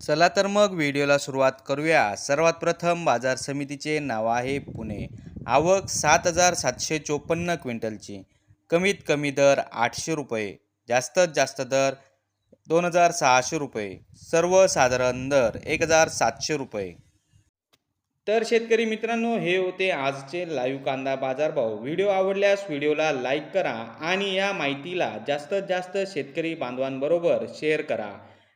चला तर मग व्हिडिओला सुरुवात करूया. सर्वात प्रथम बाजार समितीचे नाव आहे पुणे. आवक सात हजार सातशे चोपन्न क्विंटलची. कमीत कमी दर आठशे रुपये. जास्तीत जास्त दर दोन हजार सहाशे रुपये. सर्वसाधारण दर एक हजार सातशे रुपये. तर शेतकरी मित्रांनो हे होते आजचे लाईव्ह कांदा बाजारभाव. व्हिडिओ आवडल्यास व्हिडिओला लाईक करा आणि या माहितीला जास्तीत जास्त शेतकरी बांधवांबरोबर शेअर करा.